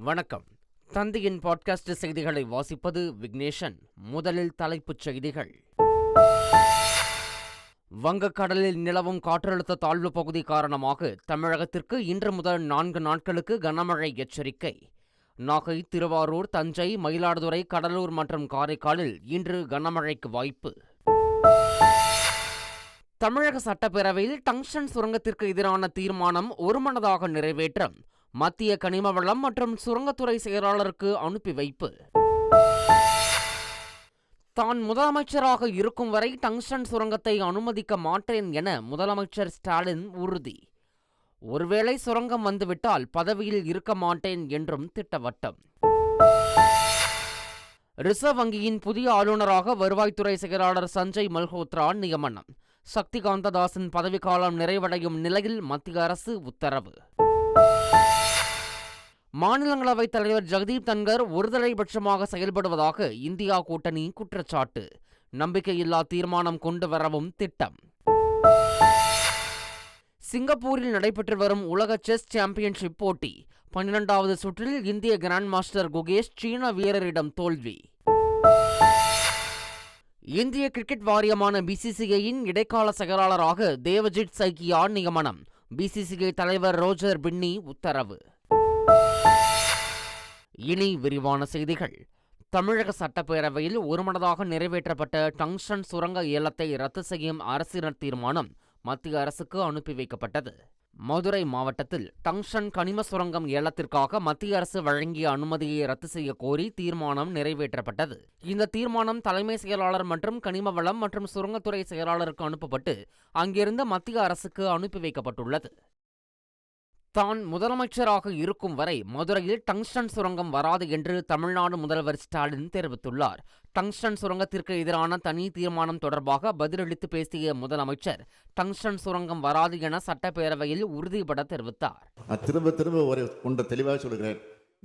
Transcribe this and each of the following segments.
வணக்கம். தந்தையின் பாட்காஸ்ட் செய்திகளை வாசிப்பது விக்னேஷன். முதலில் தலைப்புச் செய்திகள். வங்கக்கடலில் நிலவும் காற்றழுத்த தாழ்வு பகுதி காரணமாக தமிழகத்திற்கு இன்று முதல் நான்கு நாட்களுக்கு கனமழை எச்சரிக்கை. நாகை திருவாரூர் தஞ்சை மயிலாடுதுறை கடலூர் மற்றும் காரைக்காலில் இன்று கனமழைக்கு வாய்ப்பு. தமிழக சட்டப்பேரவையில் டங்ஷன் சுரங்கத்திற்கு எதிரான தீர்மானம் ஒருமனதாக நிறைவேற்றம். மத்திய கனிம வளம் மற்றும் சுரங்கத்துறை செயலாளருக்கு அனுப்பி வைப்பு. தான் முதலமைச்சராக இருக்கும் வரை டங்ஸ்டன் சுரங்கத்தை அனுமதிக்க மாட்டேன் என முதலமைச்சர் ஸ்டாலின் உறுதி. ஒருவேளை சுரங்கம் வந்துவிட்டால் பதவியில் இருக்க மாட்டேன் என்றும் திட்டவட்டம். ரிசர்வ் வங்கியின் புதிய ஆளுநராக வருவாய்த்துறை செயலாளர் சஞ்சய் மல்ஹோத்ரா நியமனம். சக்திகாந்ததாசின் பதவிக்காலம் நிறைவடையும் நிலையில் மத்திய அரசு உத்தரவு. மாநிலங்களவைத் தலைவர் ஜெகதீப் தன்கர் ஒருதலைபட்சமாக செயல்படுவதாக இந்தியா கூட்டணி குற்றச்சாட்டு. நம்பிக்கையில்லா தீர்மானம் கொண்டு வரவும் திட்டம். சிங்கப்பூரில் நடைபெற்று வரும் உலக செஸ் சாம்பியன்ஷிப் போட்டி. பன்னிரெண்டாவது சுற்றில் இந்திய கிராண்ட் மாஸ்டர் குகேஷ் சீன வீரரிடம் தோல்வி. இந்திய கிரிக்கெட் வாரியமான பிசிசிஐயின் இடைக்கால செயலாளராக தேவஜித் சைக்கியா நியமனம். பிசிசிஐ தலைவர் ரோஜர் பின்னி உத்தரவு. இனி விரிவான செய்திகள். தமிழக சட்டப்பேரவையில் ஒருமனதாக நிறைவேற்றப்பட்ட டங்ஷன் சுரங்க ஏலத்தை ரத்து செய்யும் அரசினர் தீர்மானம் மத்திய அரசுக்கு அனுப்பி வைக்கப்பட்டது. மதுரை மாவட்டத்தில் டங்ஷன் கனிம சுரங்கம் ஏலத்திற்காக மத்திய அரசு வழங்கிய அனுமதியை ரத்து செய்ய கோரி தீர்மானம் நிறைவேற்றப்பட்டது. இந்த தீர்மானம் தலைமை செயலாளர் மற்றும் கனிம வளம் மற்றும் சுரங்கத்துறை செயலாளருக்கு அனுப்பப்பட்டு அங்கிருந்து மத்திய அரசுக்கு அனுப்பி வைக்கப்பட்டுள்ளது. தான் முதலமைச்சராக இருக்கும் வரை மதுரையில் டங்ஸ்டன் சுரங்கம் வராது என்று தமிழ்நாடு முதல்வர் ஸ்டாலின் தெரிவித்துள்ளார். டங்ஸ்டன் சுரங்கத்திற்கு எதிரான தனி தீர்மானம் தொடர்பாக பதிலளித்து பேசிய முதலமைச்சர் டங்ஸ்டன் சுரங்கம் வராது என சட்டப்பேரவையில் உறுதிபட தெரிவித்தார். திரும்ப திரும்ப ஒரு ஒன்றை தெளிவாக சொல்கிறேன்.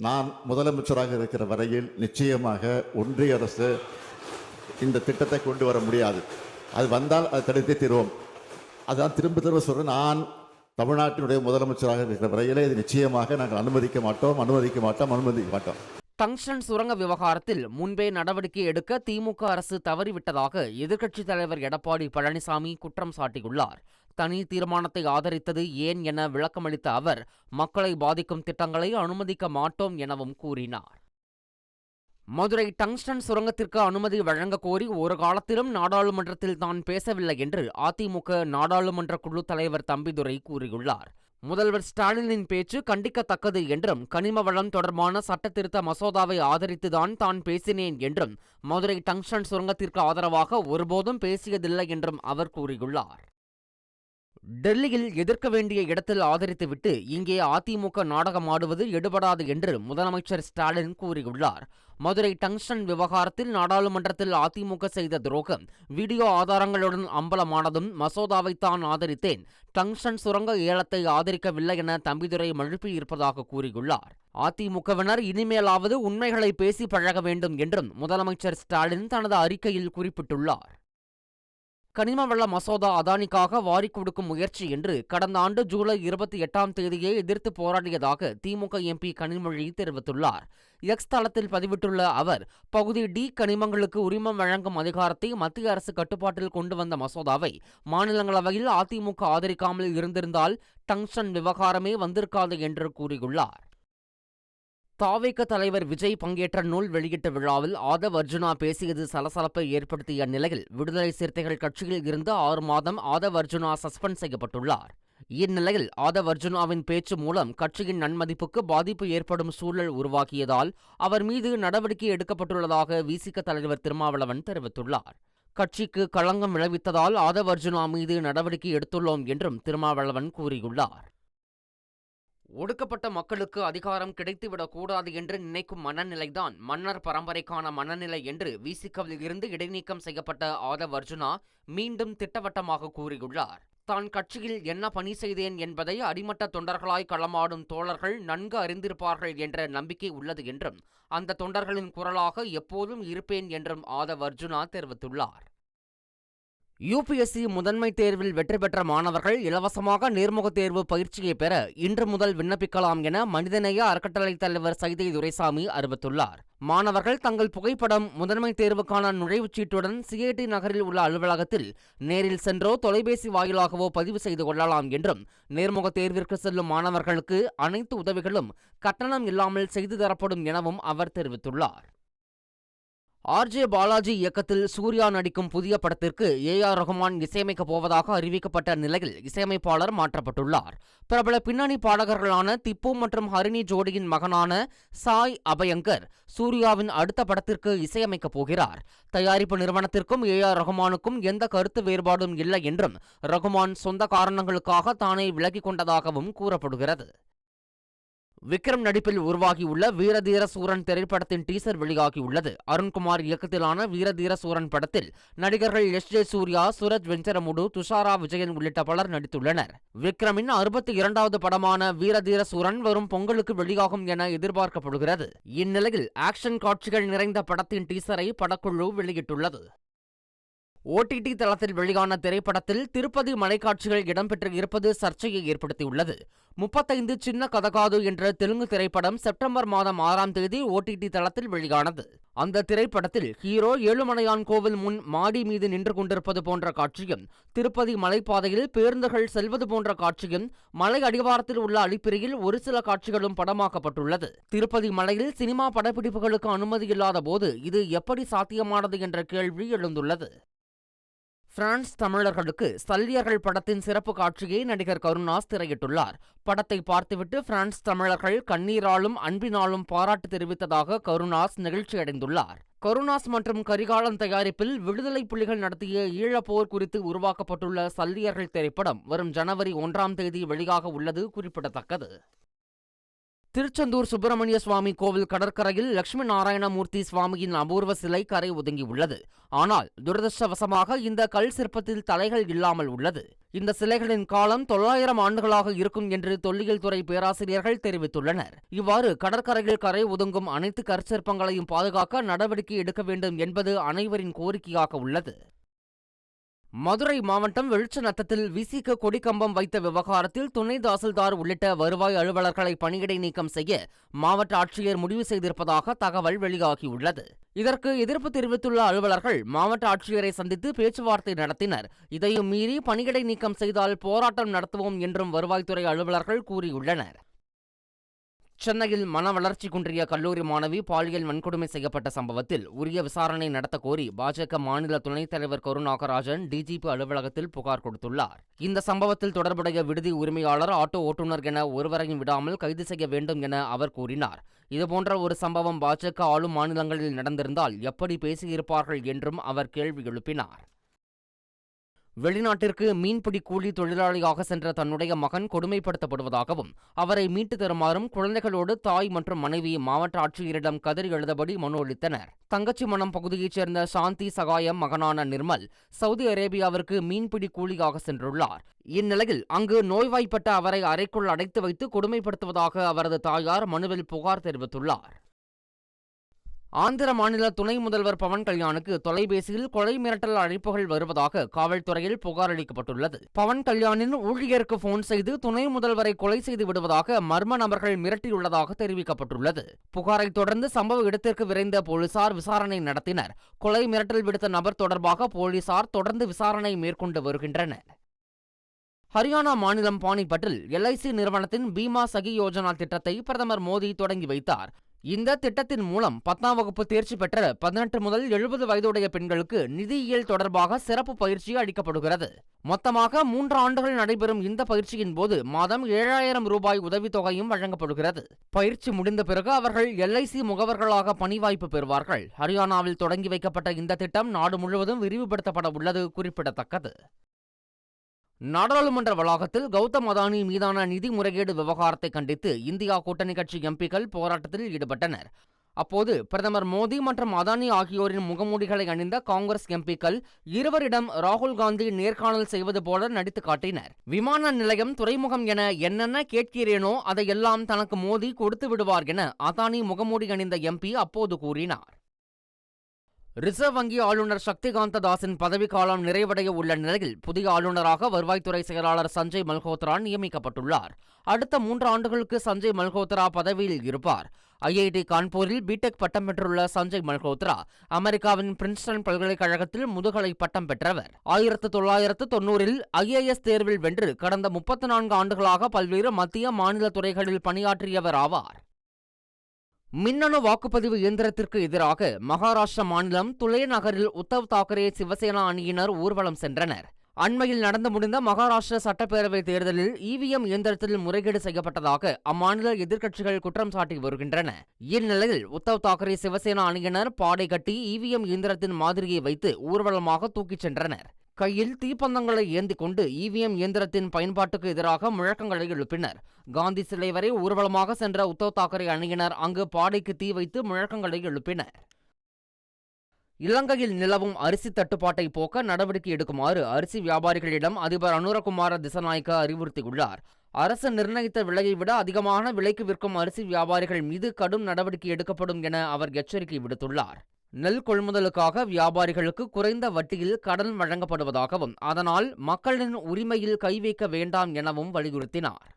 நான் முதலமைச்சராக இருக்கிற வரையில் நிச்சயமாக ஒன்றிய அரசு இந்த திட்டத்தை கொண்டு வர முடியாது. அது வந்தால் அதை தடுத்தே தீர்வோம். அதான் திரும்ப திரும்ப சொல்கிறேன் நான் தமிழ்நாட்டினுடைய முதலமைச்சராக இருக்கிற வரையிலே இது நிச்சயமாக நாங்கள் அனுமதிக்க மாட்டோம் அனுமதிக்க மாட்டோம் அனுமதிக்க மாட்டோம். டங்ஷன் சுரங்க விவகாரத்தில் முன்பே நடவடிக்கை எடுக்க திமுக அரசு தவறிவிட்டதாக எதிர்க்கட்சித் தலைவர் எடப்பாடி பழனிசாமி குற்றம் சாட்டியுள்ளார். தனி தீர்மானத்தை ஆதரித்தது ஏன் என விளக்கமளித்த அவர் மக்களை பாதிக்கும் திட்டங்களை அனுமதிக்க மாட்டோம் எனவும் கூறினார். மதுரை டங்ஸ்டன் சுரங்கத்திற்கு அனுமதி வழங்க கோரி ஒரு காலத்திலும் நாடாளுமன்றத்தில் தான் பேசவில்லை என்று அதிமுக நாடாளுமன்ற குழு தலைவர் தம்பிதுரை கூறியுள்ளார். முதல்வர் ஸ்டாலினின் பேச்சு கண்டிக்கத்தக்கது என்றும் கனிம வளம் தொடர்பான சட்டத்திருத்த மசோதாவை ஆதரித்துதான் தான் பேசினேன் என்றும் மதுரை டங்ஸ்டன் சுரங்கத்திற்கு ஆதரவாக ஒருபோதும் பேசியதில்லை என்றும் அவர் கூறியுள்ளார். டெல்லியில் எதிர்க்க வேண்டிய இடத்தில் ஆதரித்துவிட்டு இங்கே அதிமுக நாடகமாடுவது எடுபடாது என்று முதலமைச்சர் ஸ்டாலின் கூறியுள்ளார். மதுரை டங்ஸ்டன் விவகாரத்தில் நாடாளுமன்றத்தில் அதிமுக செய்த துரோகம். வீடியோ ஆதாரங்களுடன் அம்பலமானதும் மசோதாவை தான் ஆதரித்தேன். டங்ஸ்டன் சுரங்க ஏலத்தை ஆதரிக்கவில்லை என தம்பிதுரை மழுப்பியிருப்பதாக கூறியுள்ளார். அதிமுகவினர் இனிமேலாவது உண்மைகளை பேசி பழக வேண்டும் என்றும் முதலமைச்சர் ஸ்டாலின் தனது அறிக்கையில் குறிப்பிட்டுள்ளார். கனிம வள மசோதா அதானிக்காக வாரிக் கொடுக்கும் முயற்சி என்று கடந்த ஆண்டு ஜூலை இருபத்தி எட்டாம் தேதியே எதிர்த்து போராடியதாக திமுக எம்பி கனிமொழி தெரிவித்துள்ளார். எக்ஸ் தளத்தில் பதிவிட்டுள்ள அவர் பகுதி டி கனிமங்களுக்கு உரிமம் வழங்கும் அதிகாரத்தை மத்திய அரசு கட்டுப்பாட்டில் கொண்டு வந்த மசோதாவை மாநிலங்களவையில் அதிமுக ஆதரிக்காமல் இருந்திருந்தால் டங்ஷன் விவகாரமே வந்திருக்காது என்று கூறியுள்ளார். தாவேக தலைவர் விஜய் பங்கேற்ற நூல் வெளியிட்ட விழாவில் ஆதவ் அர்ஜுனா பேசியது சலசலப்பை ஏற்படுத்திய நிலையில் விடுதலை சிறுத்தைகள் கட்சியில் இருந்து ஆறு மாதம் ஆதவ் அர்ஜுனா சஸ்பெண்ட் செய்யப்பட்டுள்ளார். இந்நிலையில் ஆதவ் அர்ஜுனாவின் பேச்சு மூலம் கட்சியின் நன்மதிப்புக்கு பாதிப்பு ஏற்படும் சூழல் உருவாக்கியதால் அவர் மீது நடவடிக்கை எடுக்கப்பட்டுள்ளதாக விசிக தலைவர் திருமாவளவன் தெரிவித்துள்ளார். கட்சிக்கு களங்கம் விளைவித்ததால் ஆதவ் அர்ஜுனா மீது நடவடிக்கை எடுத்துள்ளோம் என்றும் திருமாவளவன் கூறியுள்ளார். ஒடுக்கப்பட்ட மக்களுக்கு அதிகாரம் கிடைத்துவிடக் கூடாது என்று நினைக்கும் மனநிலைதான் மன்னர் பரம்பரைக்கான மனநிலை என்று விசிகவில் இருந்து இடைநீக்கம் செய்யப்பட்ட ஆதவ் அர்ஜுனா மீண்டும் திட்டவட்டமாக கூறியுள்ளார். தான் கட்சியில் என்ன பணி செய்தேன் என்பதை அடிமட்ட தொண்டர்களாய் களமாடும் தோழர்கள் நன்கு அறிந்திருப்பார்கள் என்ற நம்பிக்கை உள்ளது என்றும் அந்த தொண்டர்களின் குரலாக எப்போதும் இருப்பேன் என்றும் ஆதவ் அர்ஜுனா தெரிவித்துள்ளார். யுபிஎஸ்சி முதன்மை தேர்வில் வெற்றி பெற்ற மாணவர்கள் இலவசமாக நேர்முகத் தேர்வு பயிற்சியை பெற இன்று முதல் விண்ணப்பிக்கலாம் என மனிதநேய அறக்கட்டளை தலைவர் சைதை துரைசாமி அறிவித்துள்ளார். மாணவர்கள் தங்கள் புகைப்படம் முதன்மை தேர்வுக்கான நுழைவுச் சீட்டுடன் சிஐடி நகரில் உள்ள அலுவலகத்தில் நேரில் சென்றோ தொலைபேசி வாயிலாகவோ பதிவு செய்து கொள்ளலாம் என்றும் நேர்முகத் தேர்விற்கு செல்லும் மாணவர்களுக்கு அனைத்து உதவிகளும் கட்டணம் இல்லாமல் செய்து தரப்படும் எனவும் அவர் தெரிவித்துள்ளார். ஆர்ஜே பாலாஜி இயக்கத்தில் சூர்யா நடிக்கும் புதிய படத்திற்கு ஏ ஆர் ரகுமான் இசையமைக்கப் போவதாக அறிவிக்கப்பட்ட நிலையில் இசையமைப்பாளர் மாற்றப்பட்டுள்ளார். பிரபல பின்னணி பாடகர்களான திப்பு மற்றும் ஹரிணி ஜோடியின் மகனான சாய் அபயங்கர் சூர்யாவின் அடுத்த படத்திற்கு இசையமைக்கப் போகிறார். தயாரிப்பு நிறுவனத்திற்கும் ஏ ஆர் ரகுமானுக்கும் எந்த கருத்து வேறுபாடும் இல்லை என்றும் ரகுமான் சொந்த காரணங்களுக்காக தானே விலகிக் கொண்டதாகவும் கூறப்படுகிறது. விக்ரம் நடிப்பில் உருவாகியுள்ள வீரதீர சூரன் திரைப்படத்தின் டீசர் வெளியாகியுள்ளது. அருண்குமார் இயக்கத்திலான வீரதீர சூரன் படத்தில் நடிகர்கள் எஸ் ஜே சூர்யா சூரஜ் வெஞ்சரமுடு துஷாரா விஜயன் உள்ளிட்ட பலர் நடித்துள்ளனர். விக்ரமின் அறுபத்தி இரண்டாவது படமான வீரதீர சூரன் வரும் பொங்கலுக்கு வெளியாகும் என எதிர்பார்க்கப்படுகிறது. இந்நிலையில் ஆக்ஷன் காட்சிகள் நிறைந்த படத்தின் டீசரை படக்குழு வெளியிட்டுள்ளது. ஓடிடி தளத்தில் வெளியான திரைப்படத்தில் திருப்பதி மலைக்காட்சிகள் இடம்பெற்று இருப்பது சர்ச்சையை ஏற்படுத்தியுள்ளது. முப்பத்தைந்து சின்ன கதகாது என்ற தெலுங்கு திரைப்படம் செப்டம்பர் மாதம் ஆறாம் தேதி ஓடிடி தளத்தில் வெளியானது. அந்த திரைப்படத்தில் ஹீரோ ஏழுமலையான் கோவில் முன் மாடி மீது நின்று கொண்டிருப்பது போன்ற காட்சியும் திருப்பதி மலைப்பாதையில் பேருந்துகள் செல்வது போன்ற காட்சியும் மலை அடிவாரத்தில் உள்ள அலிப்பிரியில் ஒரு சில காட்சிகளும் படமாக்கப்பட்டுள்ளது. திருப்பதி மலையில் சினிமா படப்பிடிப்புகளுக்கு அனுமதி இல்லாத போது இது எப்படி சாத்தியமானது என்ற கேள்வி எழுந்துள்ளது. பிரான்ஸ் தமிழர்களுக்கு சல்லியர்கள் படத்தின் சிறப்பு காட்சியை நடிகர் கருணாஸ் திரையிட்டுள்ளார். படத்தை பார்த்துவிட்டு பிரான்ஸ் தமிழர்கள் கண்ணீராலும் அன்பினாலும் பாராட்டு தெரிவித்ததாக கருணாஸ் நெகிழ்ச்சியடைந்துள்ளார் கருணாஸ் மற்றும் கரிகாலன் தயாரிப்பில் விடுதலை புலிகள் நடத்திய ஈழப்போர் குறித்து உருவாக்கப்பட்டுள்ள சல்லியர்கள் திரைப்படம் வரும் ஜனவரி ஒன்றாம் தேதி வெளியாக உள்ளது குறிப்பிடத்தக்கது. திருச்செந்தூர் சுப்பிரமணிய சுவாமி கோவில் கடற்கரையில் லட்சுமி நாராயணமூர்த்தி சுவாமியின் அபூர்வ சிலை கரை ஒதுங்கியுள்ளது. ஆனால் துரதிருஷ்டவசமாக இந்த கல் சிற்பத்தில் தலைகள் இல்லாமல் உள்ளது. இந்த சிலைகளின் காலம் தொள்ளாயிரம் ஆண்டுகளாக இருக்கும் என்று தொல்லியல் துறை பேராசிரியர்கள் தெரிவித்துள்ளனர். இவ்வாறு கடற்கரையில் கரை ஒதுங்கும் அனைத்து கற்சிற்பங்களையும் பாதுகாக்க நடவடிக்கை எடுக்க வேண்டும் என்பது அனைவரின் கோரிக்கையாக உள்ளது. மதுரை மாவட்டம் வெளிச்சநத்தத்தில் விசிக கொடிக்கம்பம் வைத்த விவகாரத்தில் துணை தாசில்தார் உள்ளிட்ட வருவாய் அலுவலர்களை பணியிடை நீக்கம் செய்ய மாவட்ட ஆட்சியர் முடிவு செய்திருப்பதாக தகவல் வெளியாகியுள்ளது. இதற்கு எதிர்ப்பு தெரிவித்துள்ள அலுவலர்கள் மாவட்ட ஆட்சியரை சந்தித்து பேச்சுவார்த்தை நடத்தினர். இதையும் மீறி பணியிடை நீக்கம் செய்தால் போராட்டம் நடத்துவோம் என்றும் வருவாய்த்துறை அலுவலர்கள் கூறியுள்ளனர். சென்னையில் மன வளர்ச்சி குன்றிய கல்லூரி மாணவி பாலியல் வன்கொடுமை செய்யப்பட்ட சம்பவத்தில் உரிய விசாரணை நடத்த கோரி பாஜக மாநில துணைத் தலைவர் கருநாகராஜன் டிஜிபி அலுவலகத்தில் புகார் கொடுத்துள்ளார். இந்த சம்பவத்தில் தொடர்புடைய விடுதி உரிமையாளர் ஆட்டோ ஓட்டுநர் என ஒருவரையும் விடாமல் கைது செய்ய வேண்டும் என அவர் கூறினார். இதுபோன்ற ஒரு சம்பவம் பாஜக ஆளும் மாநிலங்களில் நடந்திருந்தால் எப்படி பேசியிருப்பார்கள் என்றும் அவர் கேள்வி எழுப்பினார். வெளிநாட்டிற்கு மீன்பிடி கூலி தொழிலாளியாக சென்ற தன்னுடைய மகன் கொடுமைப்படுத்தப்படுவதாகவும் அவரை மீட்டு தருமாறும் குழந்தைகளோடு தாய் மற்றும் மனைவி மாவட்ட ஆட்சியரிடம் கதறி எழுதபடி மனு அளித்தனர். தங்கச்சி மனம் பகுதியைச் சேர்ந்த சாந்தி சகாயம் மகனான நிர்மல் சவுதி அரேபியாவிற்கு மீன்பிடி கூலியாக சென்றுள்ளார். இந்நிலையில் அங்கு நோய்வாய்ப்பட்ட அவரை அறைக்குள் அடைத்து வைத்து கொடுமைப்படுத்துவதாக அவரது தாயார் மனுவில் புகார் தெரிவித்துள்ளார். ஆந்திர மாநில துணை முதல்வர் பவன் கல்யாணுக்கு தொலைபேசியில் கொலை மிரட்டல் அழைப்புகள் வருவதாக காவல்துறையில் புகார் அளிக்கப்பட்டுள்ளது. பவன் கல்யாணின் ஊழியருக்கு போன் செய்து துணை முதல்வரை கொலை செய்து விடுவதாக மர்ம நபர்கள் மிரட்டியுள்ளதாக தெரிவிக்கப்பட்டுள்ளது. புகாரை தொடர்ந்து சம்பவ இடத்திற்கு விரைந்த போலீசார் விசாரணை நடத்தினர். கொலை மிரட்டல் விடுத்த நபர் தொடர்பாக போலீசார் தொடர்ந்து விசாரணை மேற்கொண்டு வருகின்றனர். ஹரியானா மாநிலம் பானிபட்டில் எல்ஐசி நிறுவனத்தின் பீமா சகி யோஜனா திட்டத்தை பிரதமர் மோடி தொடங்கி வைத்தார். இந்த திட்டத்தின் மூலம் பத்தாம் வகுப்பு தேர்ச்சி பெற்ற பதினெட்டு முதல் எழுபது வயதுடைய பெண்களுக்கு நிதியியல் தொடர்பாக சிறப்பு பயிற்சி அளிக்கப்படுகிறது. மொத்தமாக மூன்று ஆண்டுகள் நடைபெறும் இந்த பயிற்சியின் போது மாதம் ஏழாயிரம் ரூபாய் உதவித்தொகையும் வழங்கப்படுகிறது. பயிற்சி முடிந்த பிறகு அவர்கள் எல்ஐசி முகவர்களாக பணி வாய்ப்பு பெறுவார்கள். ஹரியானாவில் தொடங்கி வைக்கப்பட்ட இந்த திட்டம் நாடு முழுவதும் விரிவுபடுத்தப்பட உள்ளது குறிப்பிடத்தக்கது. நாடாளுமன்ற வளாகத்தில் கௌதம் அதானி மீதான நிதி முறைகேடு விவகாரத்தை கண்டித்து இந்தியா கூட்டணி கட்சி எம்பிக்கள் போராட்டத்தில் ஈடுபட்டனர். அப்போது பிரதமர் மோடி மற்றும் அதானி ஆகியோரின் முகமூடிகளை அணிந்த காங்கிரஸ் எம்பிக்கள் இருவரிடம் ராகுல் காந்தி நேர்காணல் செய்வது போல நடித்து காட்டினர். விமான நிலையம் துறைமுகம் என என்னென்ன கேட்கிறேனோ அதையெல்லாம் தனக்கு மோடி கொடுத்து விடுவார் என அதானி முகமூடி அணிந்த எம்பி அப்போது கூறினார். ரிசர்வ் வங்கி ஆளுநர் சக்திகாந்த தாஸின் பதவிக்காலம் நிறைவடைய உள்ள நிலையில் புதிய ஆளுநராக வருவாய்த்துறை செயலாளர் சஞ்சய் மல்ஹோத்ரா நியமிக்கப்பட்டுள்ளார். அடுத்த மூன்று ஆண்டுகளுக்கு சஞ்சய் மல்ஹோத்ரா பதவியில் இருப்பார். ஐஐடி கான்பூரில் பிடெக் பட்டம் பெற்றுள்ள சஞ்சய் மல்ஹோத்ரா அமெரிக்காவின் பிரின்ஸ்டன் பல்கலைக்கழகத்தில் முதுகலை பட்டம் பெற்றவர். ஆயிரத்து தொள்ளாயிரத்து தொன்னூறில் ஐஏஎஸ் தேர்வில் வென்று கடந்த முப்பத்து நான்கு ஆண்டுகளாக பல்வேறு மத்திய மாநில துறைகளில் பணியாற்றியவர் ஆவார். மின்னணு வாக்குப்பதிவு இயந்திரத்திற்கு எதிராக மகாராஷ்டிர மாநிலம் துலே நகரில் உத்தவ் தாக்கரே சிவசேனா அணியினர் ஊர்வலம் சென்றனர். அண்மையில் நடந்து முடிந்த மகாராஷ்டிர சட்டப்பேரவை தேர்தலில் இவிஎம் இயந்திரத்தில் முறைகேடு செய்யப்பட்டதாக அம்மாநில எதிர்க்கட்சிகள் குற்றம் சாட்டி வருகின்றன. இந்நிலையில் உத்தவ் தாக்கரே சிவசேனா அணியினர் பாடை கட்டி இவிஎம் இயந்திரத்தின் மாதிரியை வைத்து ஊர்வலமாக தூக்கிச் சென்றனர். கையில் தீப்பந்தங்களை ஏந்தி கொண்டு இவிஎம் இயந்திரத்தின் பயன்பாட்டுக்கு எதிராக முழக்கங்களை எழுப்பினர். காந்தி சிலை வரை ஊர்வலமாக சென்ற உத்தவ் தாக்கரே அணியினர் அங்கு பாடைக்கு தீ வைத்து முழக்கங்களை எழுப்பினர். இலங்கையில் நிலவும் அரிசி தட்டுப்பாட்டை போக்க நடவடிக்கை எடுக்குமாறு அரிசி வியாபாரிகளிடம் அதிபர் அனுரகுமார திசநாயக்க அறிவுறுத்தியுள்ளார். அரசு நிர்ணயித்த விலையை விட அதிகமான விலைக்கு விற்கும் அரிசி வியாபாரிகள் மீது கடும் நடவடிக்கை எடுக்கப்படும் என அவர் எச்சரிக்கை விடுத்துள்ளார். நெல் கொள்முதலுக்காக வியாபாரிகளுக்கு குறைந்த வட்டியில் கடன் வழங்கப்படுவதாகவும் அதனால் மக்களின் உரிமையில் கை வைக்க வேண்டாம் எனவும் வலியுறுத்தினார்.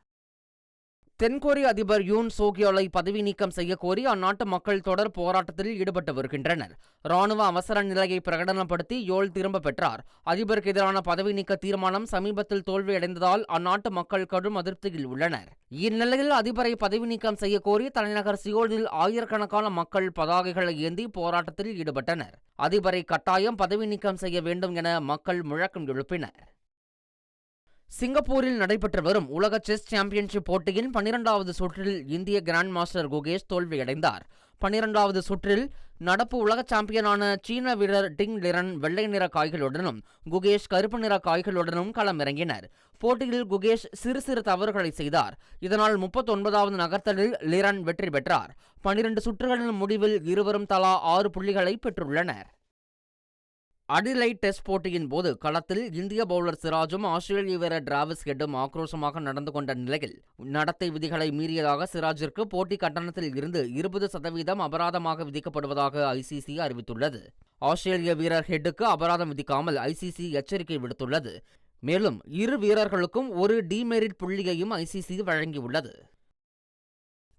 தென்கொரிய அதிபர் யூன் சோகியோலை பதவி நீக்கம் செய்யக்கோரி அந்நாட்டு மக்கள் தொடர் போராட்டத்தில் ஈடுபட்டு வருகின்றனர். ராணுவ அவசர நிலையை பிரகடனப்படுத்தி யோல் திரும்ப பெற்றார். அதிபருக்கு எதிரான பதவி நீக்க தீர்மானம் சமீபத்தில் தோல்வியடைந்ததால் அந்நாட்டு மக்கள் கடும் அதிருப்தியில் உள்ளனர். இந்நிலையில் அதிபரை பதவி நீக்கம் செய்யக்கோரி தலைநகர் சியோலில் ஆயிரக்கணக்கான மக்கள் பதாகைகளை ஏந்தி போராட்டத்தில் ஈடுபட்டனர். அதிபரை கட்டாயம் பதவி நீக்கம் செய்ய வேண்டும் என மக்கள் முழக்கம் எழுப்பினர். சிங்கப்பூரில் நடைபெற்று வரும் உலக செஸ் சாம்பியன்ஷிப் போட்டியின் பனிரெண்டாவது சுற்றில் இந்திய கிராண்ட் மாஸ்டர் குகேஷ் தோல்வியடைந்தார். பனிரெண்டாவது சுற்றில் நடப்பு உலக சாம்பியனான சீன வீரர் டிங் லிரன் வெள்ளை நிற காய்களுடனும் குகேஷ் கருப்பு நிற காய்களுடனும் களமிறங்கினர். போட்டியில் குகேஷ் சிறு சிறு தவறுகளை செய்தார். இதனால் முப்பத்தொன்பதாவது நகர்த்தலில் லிரன் வெற்றி பெற்றார். பனிரெண்டு சுற்றுகளின் முடிவில் இருவரும் தலா ஆறு புள்ளிகளை பெற்றுள்ளனர். அடிலைட் டெஸ்ட் போட்டியின் போது களத்தில் இந்திய பவுலர் சிராஜும் ஆஸ்திரேலிய வீரர் டிராவிஸ் ஹெட்டும் ஆக்ரோஷமாக நடந்து கொண்ட நிலையில் நடத்தை விதிகளை மீறியதாக சிராஜிற்கு போட்டி கட்டணத்தில் இருந்து இருபது சதவீதம் அபராதமாக விதிக்கப்படுவதாக ஐசிசி அறிவித்துள்ளது. ஆஸ்திரேலிய வீரர் ஹெட்டுக்கு அபராதம் விதிக்காமல் ஐசிசி எச்சரிக்கை விடுத்துள்ளது. மேலும் இரு வீரர்களுக்கும் ஒரு டிமெரிட் புள்ளியையும் ஐசிசி வழங்கியுள்ளது.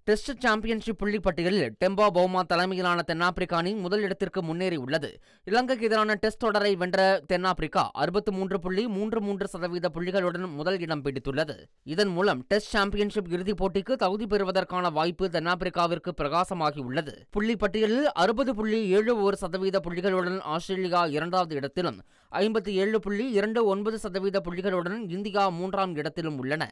டெஸ்ட் சாம்பியன்ஷிப் புள்ளி பட்டியலில் டெம்பா பௌமா தலைமையிலான தென்னாப்பிரிக்கா அணி முதல் இடத்திற்கு முன்னேறியுள்ளது. இலங்கைக்கு எதிரான டெஸ்ட் தொடரை வென்ற தென்னாப்பிரிக்கா அறுபத்து மூன்று புள்ளி மூன்று மூன்று சதவீத புள்ளிகளுடன் முதல் இடம் பிடித்துள்ளது. இதன் மூலம் டெஸ்ட் சாம்பியன்ஷிப் இறுதிப் போட்டிக்கு தகுதி பெறுவதற்கான வாய்ப்பு தென்னாப்பிரிக்காவிற்கு பிரகாசமாகியுள்ளது. புள்ளி பட்டியலில் அறுபது புள்ளி ஏழு ஒரு சதவீத புள்ளிகளுடன் ஆஸ்திரேலியா இரண்டாவது இடத்திலும் ஐம்பத்தி ஏழு புள்ளி இரண்டு ஒன்பது சதவீத புள்ளிகளுடன் இந்தியா மூன்றாம் இடத்திலும் உள்ளன.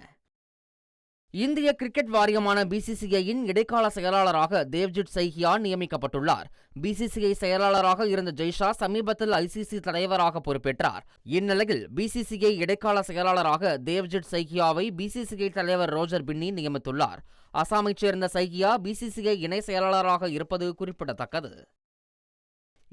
இந்திய கிரிக்கெட் வாரியமான பிசிசிஐயின் இடைக்கால செயலாளராக தேவ்ஜித் சைஹியா நியமிக்கப்பட்டுள்ளார். பிசிசிஐ செயலாளராக இருந்த ஜெய்ஷா சமீபத்தில் ஐசிசி தலைவராக பொறுப்பேற்றார். இந்நிலையில் பிசிசிஐ இடைக்கால செயலாளராக தேவ்ஜித் சைகியாவை பிசிசிஐ தலைவர் ரோஜர் பின்னி நியமித்துள்ளார். அசாமைச் சேர்ந்த சைகியா பிசிசிஐ இணை செயலாளராக இருப்பது குறிப்பிடத்தக்கது.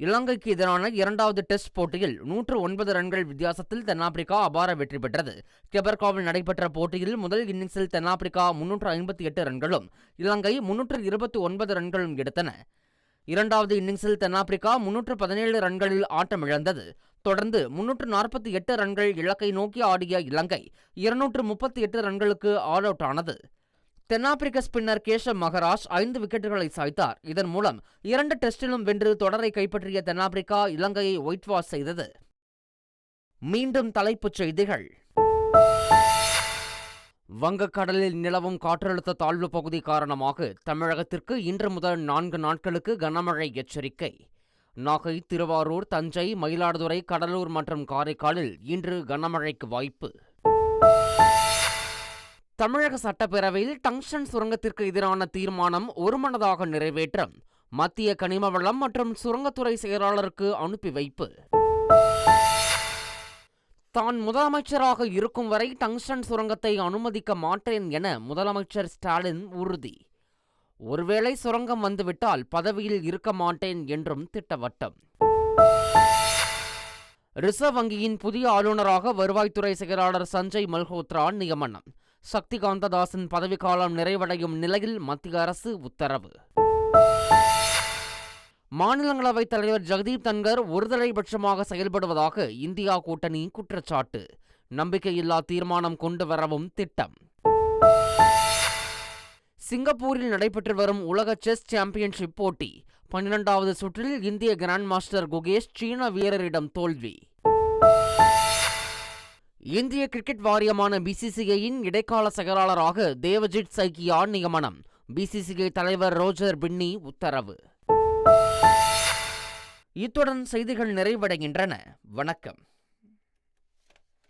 இலங்கைக்கு எதிரான இரண்டாவது டெஸ்ட் போட்டியில் நூற்று ஒன்பது ரன்கள் வித்தியாசத்தில் தென்னாப்பிரிக்கா அபார வெற்றி பெற்றது. கெபர்காவில் நடைபெற்ற போட்டியில் முதல் இன்னிங்ஸில் தென்னாப்பிரிக்கா முன்னூற்று ஐம்பத்தி எட்டு ரன்களும் இலங்கை முன்னூற்று இருபத்தி ஒன்பது ரன்களும் எடுத்தன. இரண்டாவது இன்னிங்ஸில் தென்னாப்பிரிக்கா முன்னூற்று பதினேழு ரன்களில் ஆட்டமிழந்தது. தொடர்ந்து முன்னூற்று நாற்பத்தி எட்டு ரன்கள் இலக்கை நோக்கி ஆடிய இலங்கை இருநூற்று முப்பத்தி எட்டு ரன்களுக்கு ஆல் அவுட் ஆனது தென்னாப்பிரிக்க ஸ்பின்னர் கேஷவ் மகராஜ் ஐந்து விக்கெட்டுகளை சாய்த்தார். இதன் மூலம் இரண்டு டெஸ்டிலும் வென்று தொடரை கைப்பற்றிய தென்னாப்பிரிக்கா இலங்கையை ஒயிட் வாஷ் செய்தது. மீண்டும் தலைப்புச் செய்திகள். வங்கக்கடலில் நிலவும் காற்றழுத்த தாழ்வு பகுதி காரணமாக தமிழகத்திற்கு இன்று முதல் நான்கு நாட்களுக்கு கனமழை எச்சரிக்கை. நாகை திருவாரூர் தஞ்சை மயிலாடுதுறை கடலூர் மற்றும் காரைக்காலில் இன்று கனமழைக்கு வாய்ப்பு. தமிழக சட்டப்பேரவையில் டங்ஷன் சுரங்கத்திற்கு எதிரான தீர்மானம் ஒருமனதாக நிறைவேற்றம். மத்திய கனிம வளம் மற்றும் சுரங்கத்துறை செயலாளருக்கு அனுப்பி வைப்பு. தான் முதலமைச்சராக இருக்கும் வரை டங்ஷன் சுரங்கத்தை அனுமதிக்க மாட்டேன் என முதலமைச்சர் ஸ்டாலின் உறுதி. ஒருவேளை சுரங்கம் வந்துவிட்டால் பதவியில் இருக்க மாட்டேன் என்றும் திட்டவட்டம். ரிசர்வ் வங்கியின் புதிய ஆளுநராக வருவாய்த்துறை செயலாளர் சஞ்சய் மல்ஹோத்ரா நியமனம். சக்திகாந்த தாஸின் பதவிக்காலம் நிறைவடையும் நிலையில் மத்திய அரசு உத்தரவு. மாநிலங்களவைத் தலைவர் ஜெகதீப் தன்கர் ஒருதலைபட்சமாக செயல்படுவதாக இந்தியா கூட்டணி குற்றச்சாட்டு. நம்பிக்கையில்லா தீர்மானம் கொண்டு வரவும் திட்டம். சிங்கப்பூரில் நடைபெற்று வரும் உலக செஸ் சாம்பியன்ஷிப் போட்டி. பன்னிரெண்டாவது சுற்றில் இந்திய கிராண்ட் மாஸ்டர் குகேஷ் சீன வீரரிடம் தோல்வி. இந்திய கிரிக்கெட் வாரியமான பிசிசிஐயின் இடைக்கால செயலாளராக தேவஜித் சைக்கியா நியமனம். பிசிசிஐ தலைவர் ரோஜர் பின்னி உத்தரவு. இத்துடன் செய்திகள் நிறைவடைகின்றன. வணக்கம்.